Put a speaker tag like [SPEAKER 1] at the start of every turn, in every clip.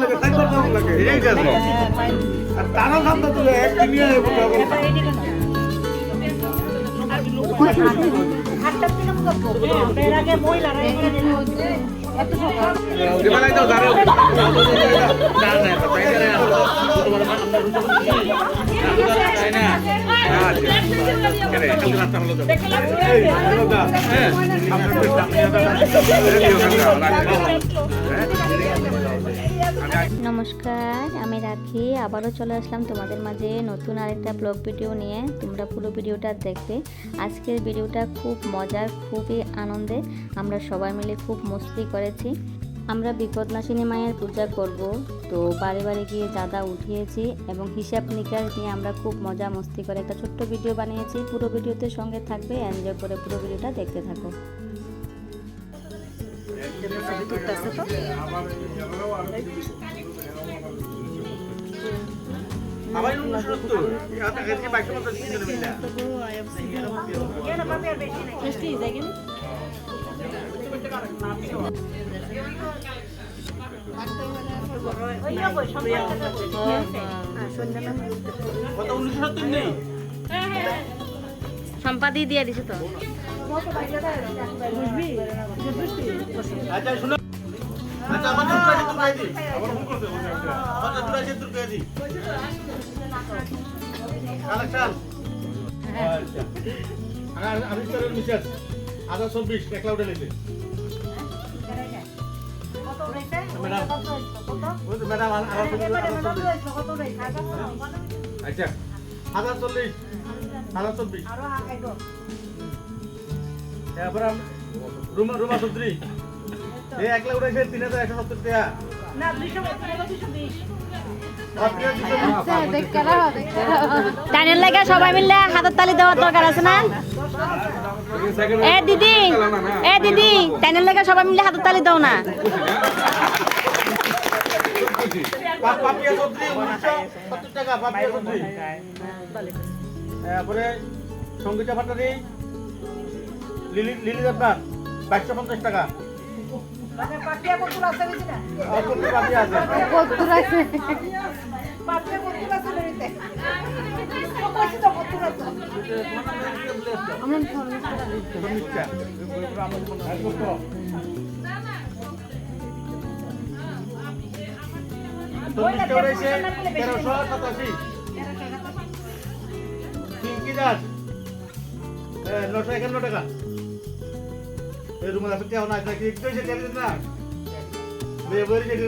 [SPEAKER 1] লাগে চারবার দাম লাগে এই গেছে আর তারা সামনে তুলে একদিন নিয়ে আইবো তখন
[SPEAKER 2] আটটার দিকে মতো করব। এর আগে মহিলারা এখানে এত সকাল
[SPEAKER 1] দিবালাই দাও দাঁড়াও না না তাই করে তাই না কেরে কাল রাস্তা হলো দাও এই হলো দাও হ্যাঁ
[SPEAKER 3] নমস্কার, আমি রাখি। আবারও চলে আসলাম তোমাদের মাঝে নতুন আরেকটা ব্লগ ভিডিও নিয়ে। তোমরা পুরো ভিডিওটা দেখবে। আজকের ভিডিওটা খুব মজার, খুবই আনন্দে আমরা সবাই মিলে খুব মস্তি করেছি। আমরা বিপদনাশিনী মায়ের পূজা করব। তো বাড়ি বাড়ি গিয়ে চাঁদা উঠিয়েছি এবং হিসাব নিকাশ নিয়ে আমরা খুব মজা মস্তি করে একটা ছোট্ট ভিডিও বানিয়েছি। পুরো ভিডিওতে সঙ্গে থাকবে এনজয় করে পুরো ভিডিওটা দেখতে থাকো।
[SPEAKER 1] আবার 69 এটা কাছে
[SPEAKER 3] সম্পাদি দিয়ে দিছে তো।
[SPEAKER 1] আচ্ছা শুনো। আচ্ছা আমার দুটো আছে তুমি দি আবার ফোন করতে আমার দুটো আছে তুমি দি কালেকশন আচ্ছা আর আমি তোর মিসেস আধা 24 একলা উঠে নিতে
[SPEAKER 2] কত রয়েছে?
[SPEAKER 1] ম্যাডাম।
[SPEAKER 2] কত রয়েছে? কত?
[SPEAKER 1] ওই তো ম্যাডাম আধা
[SPEAKER 2] কত
[SPEAKER 1] 24
[SPEAKER 2] রয়েছে? কত রয়েছে? আগে বলো।
[SPEAKER 1] আচ্ছা আধা 40 আধা 24
[SPEAKER 2] আরও আগে গো।
[SPEAKER 1] এরপর রুমা রুমা সুদ্রি এই একলা উঠেছে 3170 টাকা।
[SPEAKER 2] না, দুইশো, দুইশো বিশ।
[SPEAKER 3] টাইনের লেগে সবাই মিলে হাতের তালি দেওয়ার দরকার আছে না? এ দিদি এ দিদি টাইনের লেগে সবাই মিলে হাতের তালি দাও না।
[SPEAKER 1] পাপিয়া সবজি 1970 টাকা পাপিয়া সবজি তারপরে সঙ্গীতা ভাটারি লিলি লিলি আপনার 250 টাকা।
[SPEAKER 2] মানে পাপিয়া কত আছে বেশি না?
[SPEAKER 1] আর কোন পাপিয়া আছে।
[SPEAKER 2] পাপিয়া কত আছে বেরিতে? কত আছে তো কত আছে?
[SPEAKER 1] সঙ্গীতা সঙ্গীতা উঠেছে 1387 পিঙ্কি দাস নশো একান্ন টাকা।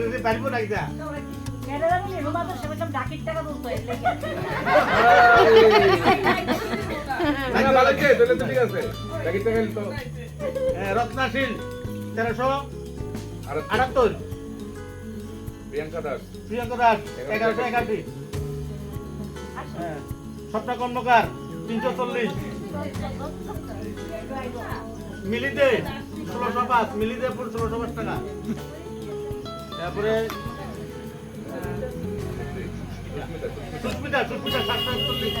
[SPEAKER 1] দিতে পারব না কিনা
[SPEAKER 2] মেয়েরা বলি, রুমা তো সেরকম ডাকির টাকা তুলতো, এর লেগে।
[SPEAKER 1] রত্নাশীল তেরোশো আটাত্তর।
[SPEAKER 4] প্রিয়াঙ্কা দাস।
[SPEAKER 1] প্রিয়ঙ্কা দাস এগারোশো একাশি। সপ্তাহ কর্মকার তিনশো চল্লিশ। মিলিতে ষোলোশো পাঁচ মিলিতে পুরো ষোলোশো পাঁচ টাকা। তারপরে সুস্মিতা সুস্মিতা সাতশো একচল্লিশ?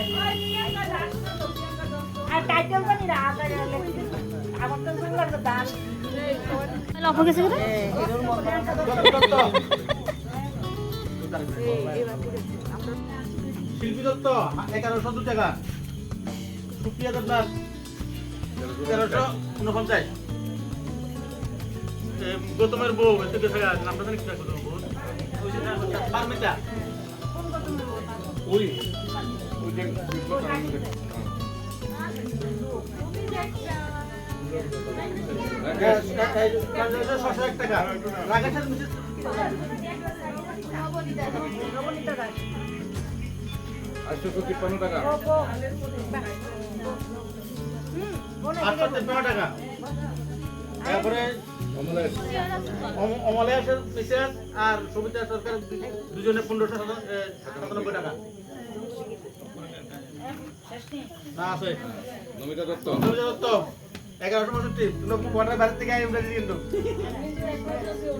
[SPEAKER 1] দত্ত শিল্পী দত্ত এগারোশো দু টাকা। সুপ্রিয়া দেবনাথ তেরোশো উনপঞ্চাশ। গৌতমের বউ এত কিছু নামটা জানি কি গৌতমের বউ। পারমিতা
[SPEAKER 4] ওই। ওই যে
[SPEAKER 1] ছশো টাকা
[SPEAKER 4] তিপ্পান্ন
[SPEAKER 1] আটশো তেপ্পান্ন টাকা। তারপরে
[SPEAKER 4] অমলেশ
[SPEAKER 1] মিসেস আর সবিতা সরকার দুজনে পনেরোশো সাতানব্বই টাকা। না আছে।
[SPEAKER 4] নমিতা দত্ত।
[SPEAKER 1] সবিতা দত্ত এগারোশো পঁয়ষট্টি। তুমি কোয়ার্টার বাইরে থেকে আই উঠেছি কিন্তু।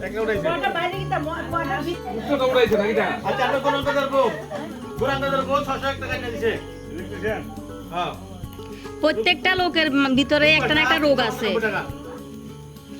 [SPEAKER 1] একটা
[SPEAKER 4] নাকি
[SPEAKER 1] আচ্ছা আমরা কোন অঙ্ক ধরবো কোরআন ধরবো ছশো এক টাকা নিয়ে দিছে। হ্যাঁ।
[SPEAKER 3] প্রত্যেকটা লোকের ভিতরে একটা না একটা রোগ আছে।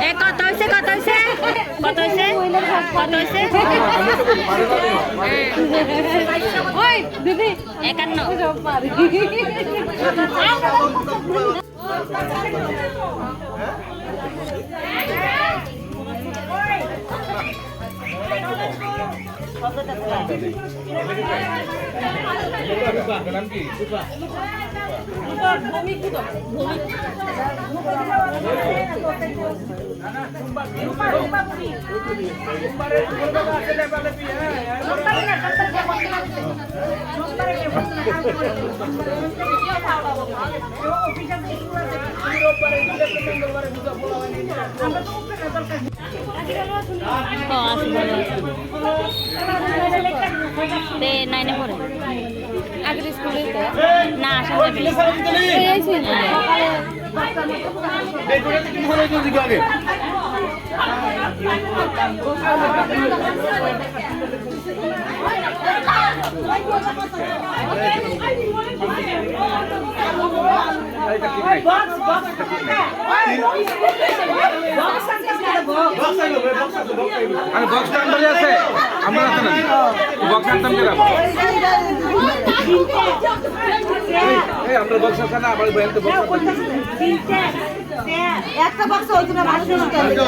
[SPEAKER 5] এ কত হয়েছে কত হয়েছে কত হয়েছে কত হয়েছে ওই দিদি। একান্ন।
[SPEAKER 2] Kita juga pulang kan
[SPEAKER 5] ও আসব তে নাইনে পড়ে। আগের স্কুলে না আসা যাবে
[SPEAKER 2] আরে বক্স ধরে আছে? আমরা আছে না। বক্স আনতাম কেন এই আমরা বক্স আছে না আমার বাইরে তো বক্স
[SPEAKER 6] একটা বক্স হইতো না হইতো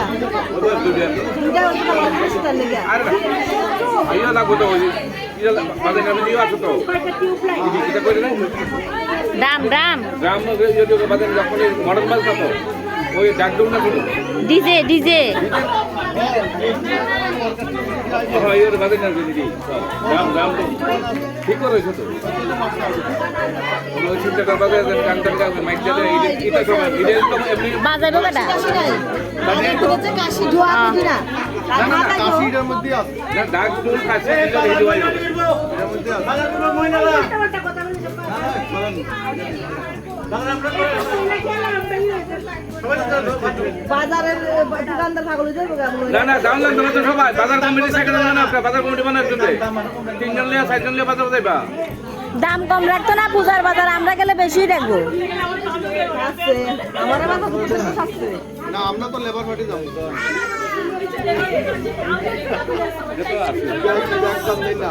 [SPEAKER 2] আরে আইয়া লাগো তো ওই না
[SPEAKER 5] দাম দাম
[SPEAKER 2] যদি মাল খাব ওই ডাক দেবো না শুধু।
[SPEAKER 5] DJ DJ.
[SPEAKER 2] হ্যাঁ এর বাদে না দিদি। ঠিক করে তো। ওই বাদে গান টান মাইক এটা তো এমনি
[SPEAKER 5] বাজাইবো বেটা
[SPEAKER 6] কাশি ধোয়া বাজারের দোকানদার ছাগল যাব
[SPEAKER 2] না না জানলাম তোমরা তো সবাই। বাজার কমিটি সেক্রেটারি না একটা বাজার কমিটি বানার জন্য তিনজন লিয়া চারজন লিয়া বাজার যাইবা
[SPEAKER 5] দাম কম রাখতো না পূজার বাজার আমরা গেলে বেশি রাখব
[SPEAKER 6] আছে। আমার
[SPEAKER 4] না তো লেবার পার্টি যাব।
[SPEAKER 2] এটা তো আছে।
[SPEAKER 4] একদম নেই না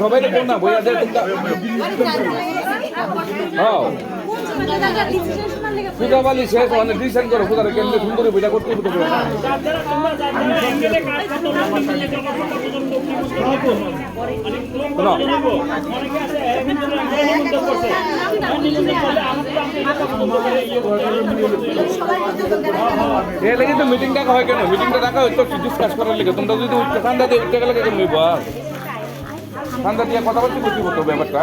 [SPEAKER 2] সবাই বল না বইয়া দেয় হ্যাঁ পূজা বালি শেষ মানে ডিসেন্ট করো পূজার কেন্দ্রে সুন্দরী পূজা করতে হবে তো বলো না। শোনো, এ লেগে তো মিটিং ডাকা হয় কেন? মিটিংটা ডাকা হয় তো ডিসকাস করার লেগে। তোমরা যদি উঠতে ঠান্ডা দিয়ে উঠতে গেলে কেন নিব ঠান্ডা দিয়ে কথা বলতে বুঝিব তো ব্যাপারটা।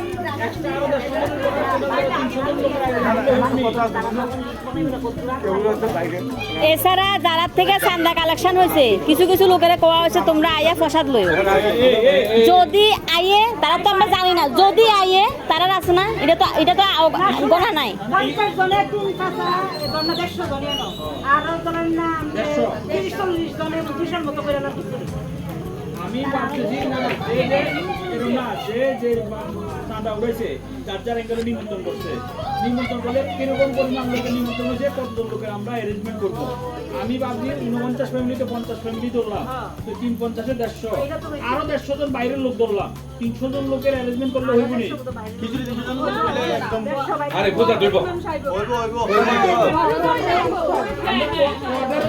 [SPEAKER 5] এছাড়া যারার থেকে চান্দা কালেকশন হয়েছে। কিছু কিছু লোকেরা কোয়া হয়েছে, তোমরা আইয়া প্রসাদ লই যদি আইয়ে, তারা তো আমরা জানি না, যদি আইয়ে, তারা আছে না। এটা তো এটা তো গোনা নাই।
[SPEAKER 7] আমি এরকম না, যে যে চাঁদা উড়েছে যার যার এখানে নিমন্ত্রণ করছে। নিমন্ত্রণ করলে কীরকম পরিমাণ লোকের নিমন্ত্রণ হয়েছে কতজন লোকের আমরা অ্যারেঞ্জমেন্ট করব। আমি ভাবছি উনপঞ্চাশ ফ্যামিলিতে পঞ্চাশ ফ্যামিলি ধরলাম তো তিন পঞ্চাশে দেড়শো। আরও দেড়শো জন বাইরের লোক ধরলাম তিনশো জন লোকের অ্যারেঞ্জমেন্ট করলে হইব নি।
[SPEAKER 8] খিচুড়ি তিনশো জন একদম
[SPEAKER 4] আরে পূজা দেব
[SPEAKER 8] হইব হইব।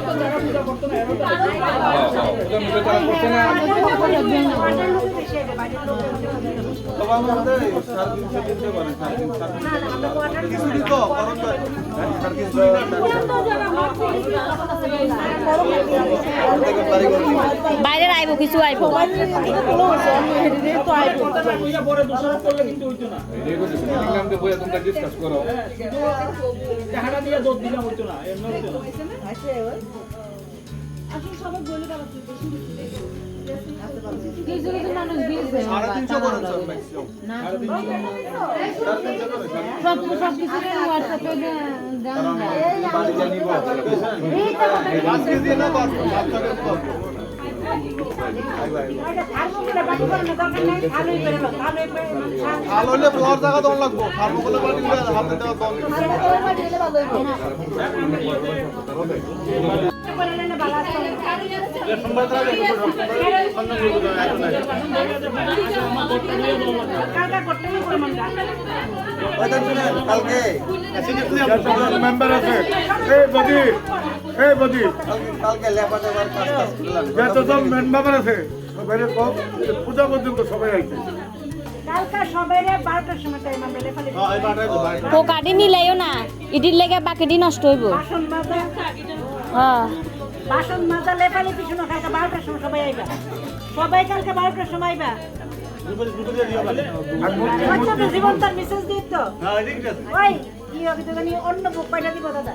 [SPEAKER 7] তো যারা পূজা করতো না।
[SPEAKER 5] বাইরে আইব কিছু আইব।
[SPEAKER 4] ডিসকাস করো
[SPEAKER 7] দিয়ে দিলাম হইতো না
[SPEAKER 9] খাল হইলে পোহার জায়গা দন লাগবো খাল বাড়ি হাতে দেওয়া দন
[SPEAKER 8] নাই
[SPEAKER 9] কালকে
[SPEAKER 8] মেম্বার আছে এই বদি এই বদি
[SPEAKER 9] কালকে কাজ করলাম
[SPEAKER 8] যতজন মেম্বার আছে সবাই কম পূজা পর্যন্ত সবাই আইছে
[SPEAKER 2] কালকা সবাই
[SPEAKER 5] নিলাইও না ইটির লেগে বাকিটি নষ্ট হইব। হ্যাঁ।
[SPEAKER 2] বাসন মাজা পিছু পিছনে কালকে বারোটার সময় সবাই আইবা। সবাই কালকে বারোটার সময় আইবা। জীবন তার মেসেজ দিত তো।
[SPEAKER 8] ঠিক আছে
[SPEAKER 2] ওই কি হবে তো জানি অন্য বুক পাইটা দিব দাদা।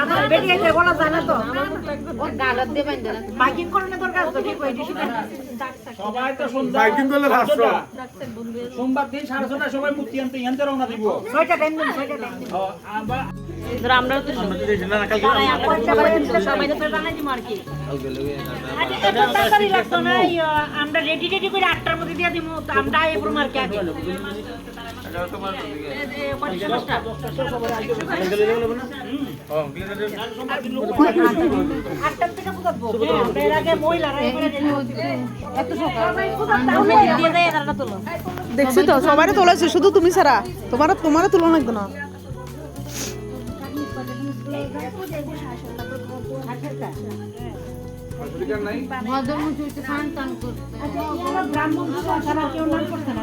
[SPEAKER 2] আমার বেটি আছে বলা যায় না তো বাইকিং করে না তোর কাজ তো ঠিক হয়ে গেছে
[SPEAKER 7] সবাই তো সন্ধ্যা
[SPEAKER 8] Biking করলে ভাবছ।
[SPEAKER 7] সোমবার দিন সাড়ে ছটায় সবাই মূর্তি আনতে ইয়ানতে রওনা দিব।
[SPEAKER 2] ছয়টা টাইম দিন ছয়টা টাইম দিন
[SPEAKER 7] আবার
[SPEAKER 5] ধরো আমরা তো
[SPEAKER 2] সবাই তো আর কি। আচ্ছা, আমরা রেডি রেডি করে আটটার মধ্যে দিয়ে দিব আমরা মার্কে এই এর আগে।
[SPEAKER 10] দেখছি তো সবারই তোলাছে শুধু তুমি ছাড়া। তোমার তোমার তুলো লাগতো না।
[SPEAKER 4] নাই
[SPEAKER 2] আচ্ছা, ব্রাহ্মণ ছাড়া কেউ নাম করছে না,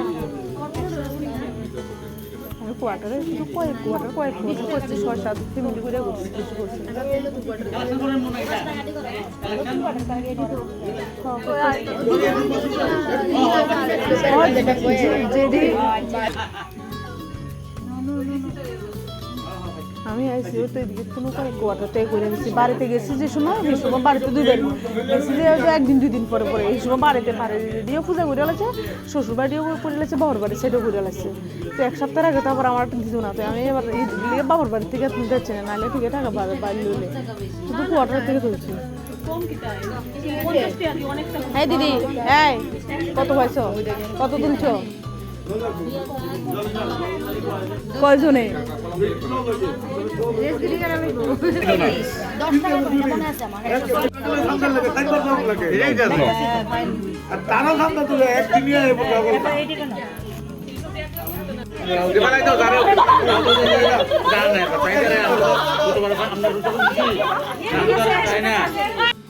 [SPEAKER 10] কোয়ার্টারে শুধু কয়েক কোয়ার্টার কয়েক কোয়ার্টার করছি ছয় সাত ফ্যামিলি করে করছি কিছু করছি না। আমি আইসি তো এদিকে কোনো কয়েক কোয়ার্টারতে করে গেছি। বাড়িতে গেছি যে সময় সেই সময় বাড়িতে দুইবার গেছি যে একদিন দুই দিন পরে পরে এই সময় বাড়িতে পারে দিয়ে পূজা করে লাগছে শ্বশুর বাড়িও করে লাগছে বাবার বাড়ি সেটাও করে লাগছে তো এক সপ্তাহ আগে তো আবার আমার দিত না তো আমি এবার এই বাবার বাড়ি থেকে তুমি যাচ্ছে না নাহলে থেকে টাকা বাড়ি বাড়ি লইলে। শুধু কোয়ার্টার থেকে তুলছি এই দিদি হ্যাঁ কত পাইছো? কত তুলছো? কয়জনে?
[SPEAKER 1] তারা আয়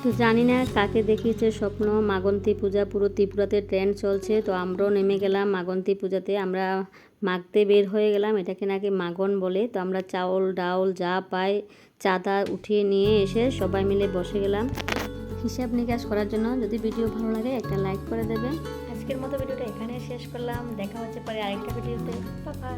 [SPEAKER 3] তো জানি না কাকে দেখিয়েছে স্বপ্ন, মাগন্তি পূজা, পুরো ত্রিপুরাতে ট্রেন্ড চলছে, তো আমরাও নেমে গেলাম মাগন্তি পূজাতে। আমরা মাগতে বের হয়ে গেলাম, এটাকে নাকি মাগন বলে। তো আমরা চাউল, ডাউল যা পাই, চাঁদা উঠিয়ে নিয়ে এসে সবাই মিলে বসে গেলাম। হিসাব নিকাশ করার জন্য যদি ভিডিও ভালো লাগে একটা লাইক করে দেবেন। আজকের মতো ভিডিওটা এখানে শেষ করলাম। দেখা হচ্ছে পরে আরেকটা ভিডিওতে। বাই